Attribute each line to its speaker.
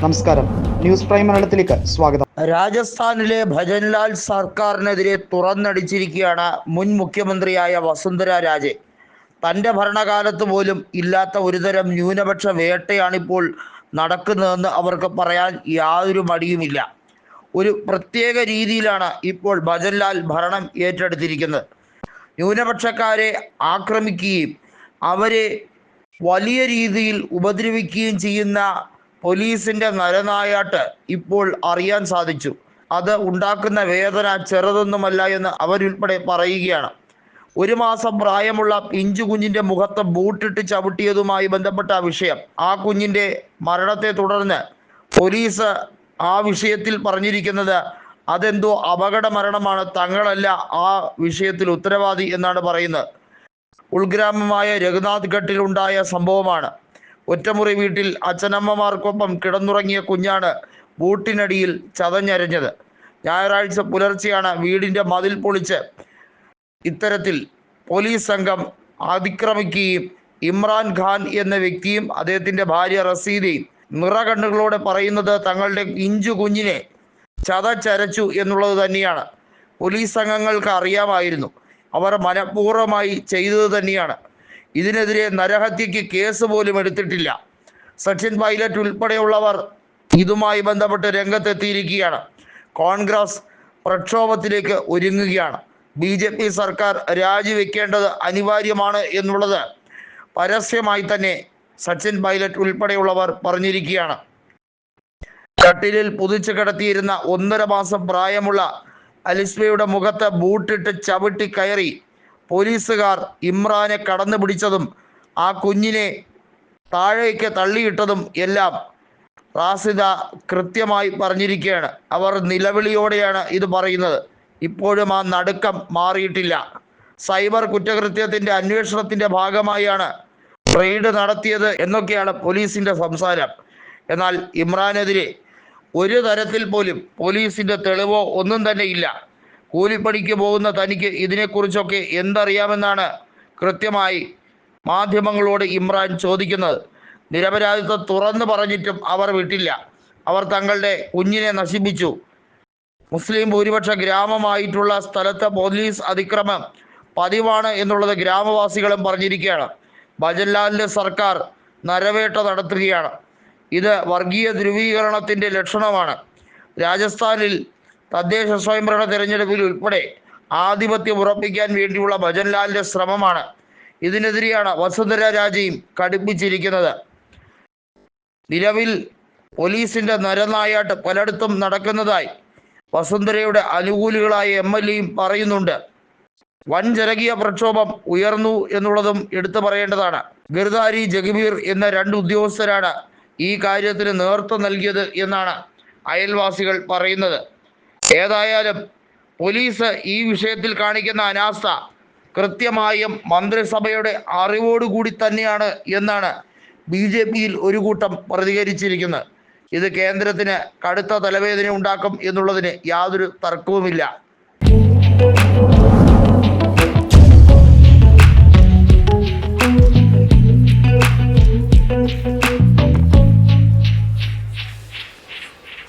Speaker 1: നമസ്കാരം. News prime മലയാളത്തിലേക്ക് സ്വാഗതം.
Speaker 2: രാജസ്ഥാനിലെ ഭജൻലാൽ സർക്കാരിനെതിരെ തുറന്നടിച്ചിരിക്കുകയാണ് മുൻ മുഖ്യമന്ത്രിയായ വസുന്ധര രാജെ. തന്റെ ഭരണകാലത്ത് പോലും ഇല്ലാത്ത ഒരുതരം ന്യൂനപക്ഷ വേട്ടയാണിപ്പോൾ നടക്കുന്നതെന്ന് അവർക്ക് പറയാൻ യാതൊരു മടിയുമില്ല. ഒരു പ്രത്യേക രീതിയിലാണ് ഇപ്പോൾ ഭജൻലാൽ ഭരണം ഏറ്റെടുത്തിരിക്കുന്നത്. ന്യൂനപക്ഷക്കാരെ ആക്രമിക്കുകയും അവരെ വലിയ രീതിയിൽ ഉപദ്രവിക്കുകയും ചെയ്യുന്ന പോലീസിന്റെ നരനായാട്ട് ഇപ്പോൾ അറിയാൻ സാധിച്ചു. അത് ഉണ്ടാക്കുന്ന വേദന ചെറുതൊന്നുമല്ല എന്ന് അവരുൾപ്പെടെ പറയുകയാണ്. ഒരു മാസം പ്രായമുള്ള പിഞ്ചു കുഞ്ഞിന്റെ മുഖത്ത് ബൂട്ടിട്ട് ചവിട്ടിയതുമായി ബന്ധപ്പെട്ട വിഷയം ആ കുഞ്ഞിന്റെ മരണത്തെ തുടർന്ന് പോലീസ് ആ വിഷയത്തിൽ പറഞ്ഞിരിക്കുന്നത് അതെന്തോ അപകട മരണമാണ് തങ്ങളല്ല ആ വിഷയത്തിൽ ഉത്തരവാദി എന്നാണ് പറയുന്നത്. ഉൾഗ്രാമമായ രഘുനാഥ് ഘട്ടിൽ ഉണ്ടായ സംഭവമാണ്. ഒറ്റമുറി വീട്ടിൽ അച്ഛനമ്മമാർക്കൊപ്പം കിടന്നുറങ്ങിയ കുഞ്ഞാണ് ബൂട്ടിനടിയിൽ ചതഞ്ഞരഞ്ഞത്. ഞായറാഴ്ച പുലർച്ചെയാണ് വീടിന്റെ മതിൽ പൊളിച്ച് ഇത്തരത്തിൽ പോലീസ് സംഘം അതിക്രമിക്കുകയും ഇമ്രാൻ ഖാൻ എന്ന വ്യക്തിയും അദ്ദേഹത്തിന്റെ ഭാര്യ റസീദയും നിറകണ്ണുകളോടെ പറയുന്നത് തങ്ങളുടെ ഇഞ്ചു കുഞ്ഞിനെ ചതച്ചരച്ചു എന്നുള്ളത് തന്നെയാണ്. പോലീസ് സംഘങ്ങൾക്ക് അറിയാമായിരുന്നു. അവർ മനഃപൂർവമായി ചെയ്തത് തന്നെയാണ്. ഇതിനെതിരെ നരഹത്യയ്ക്ക് കേസ് പോലും എടുത്തിട്ടില്ല. സച്ചിൻ പൈലറ്റ് ഉൾപ്പെടെയുള്ളവർ ഇതുമായി ബന്ധപ്പെട്ട് രംഗത്തെത്തിയിരിക്കുകയാണ്. കോൺഗ്രസ് പ്രക്ഷോഭത്തിലേക്ക് ഒരുങ്ങുകയാണ്. ബി ജെ പി സർക്കാർ രാജിവെക്കേണ്ടത് അനിവാര്യമാണ് എന്നുള്ളത് പരസ്യമായി തന്നെ സച്ചിൻ പൈലറ്റ് ഉൾപ്പെടെയുള്ളവർ പറഞ്ഞിരിക്കുകയാണ്. കട്ടിലിൽ പുതിച്ചു കിടത്തിയിരുന്ന ഒന്നര മാസം പ്രായമുള്ള അലിസ്മയുടെ മുഖത്ത് ബൂട്ടിട്ട് ചവിട്ടി കയറി പോലീസുകാർ ഇമ്രാനെ കടന്നു പിടിച്ചതും ആ കുഞ്ഞിനെ താഴേക്ക് തള്ളിയിട്ടതും എല്ലാം റാസിദ കൃത്യമായി പറഞ്ഞിരിക്കുകയാണ്. അവർ നിലവിളിയോടെയാണ് ഇത് പറയുന്നത്. ഇപ്പോഴും ആ നടുക്കം മാറിയിട്ടില്ല. സൈബർ കുറ്റകൃത്യത്തിന്റെ അന്വേഷണത്തിന്റെ ഭാഗമായാണ് റെയ്ഡ് നടത്തിയത് എന്നൊക്കെയാണ് പോലീസിന്റെ സംസാരം. എന്നാൽ ഇമ്രാനെതിരെ ഒരു തരത്തിൽ പോലും പോലീസിന്റെ തെളിവോ ഒന്നും തന്നെ ഇല്ല. കൂലിപ്പണിക്ക് പോകുന്ന തനിക്ക് ഇതിനെക്കുറിച്ചൊക്കെ എന്തറിയാമെന്നാണ് കൃത്യമായി മാധ്യമങ്ങളോട് ഇമ്രാൻ ചോദിക്കുന്നത്. നിരപരാധിത്വം തുറന്നു പറഞ്ഞിട്ടും അവർ വിട്ടില്ല. അവർ തങ്ങളുടെ കുഞ്ഞിനെ നശിപ്പിച്ചു. മുസ്ലിം ഭൂരിപക്ഷ ഗ്രാമമായിട്ടുള്ള സ്ഥലത്തെ പോലീസ് അതിക്രമം പതിവാണ് എന്നുള്ളത് ഗ്രാമവാസികളും പറഞ്ഞിരിക്കുകയാണ്. ഭജൻലാലിന്റെ സർക്കാർ നരവേട്ട നടത്തുകയാണ്. ഇത് വർഗീയ ധ്രുവീകരണത്തിന്റെ ലക്ഷണമാണ്. രാജസ്ഥാനിൽ തദ്ദേശ സ്വയംഭരണ തെരഞ്ഞെടുപ്പിൽ ഉൾപ്പെടെ ആധിപത്യം ഉറപ്പിക്കാൻ വേണ്ടിയുള്ള ഭജൻലാലിന്റെ ശ്രമമാണ്. ഇതിനെതിരെയാണ് വസുന്ധര രാജയും കടുപ്പിച്ചിരിക്കുന്നത്. നിലവിൽ പോലീസിന്റെ നരനായാട്ട് പലയിടത്തും നടക്കുന്നതായി വസുന്ധരയുടെ അനുകൂലികളായ എം എൽ എയും പറയുന്നുണ്ട്. വൻ ജനകീയ പ്രക്ഷോഭം ഉയർന്നു എന്നുള്ളതും എടുത്തു പറയേണ്ടതാണ്. ഗിർദാരി ജഗബീർ എന്ന രണ്ട് ഉദ്യോഗസ്ഥരാണ് ഈ കാര്യത്തിന് നേതൃത്വം നൽകിയത് എന്നാണ് അയൽവാസികൾ പറയുന്നത്. ഏതായാലും പോലീസ് ഈ വിഷയത്തിൽ കാണിക്കുന്ന അനാസ്ഥ കൃത്യമായും മന്ത്രിസഭയുടെ അറിവോടുകൂടി തന്നെയാണ് എന്നാണ് ബി ജെ പിയിൽ ഒരു കൂട്ടം പ്രതികരിച്ചിരിക്കുന്നത്. ഇത് കേന്ദ്രത്തിന് കടുത്ത തലവേദന ഉണ്ടാക്കും എന്നുള്ളതിന് യാതൊരു തർക്കവുമില്ല.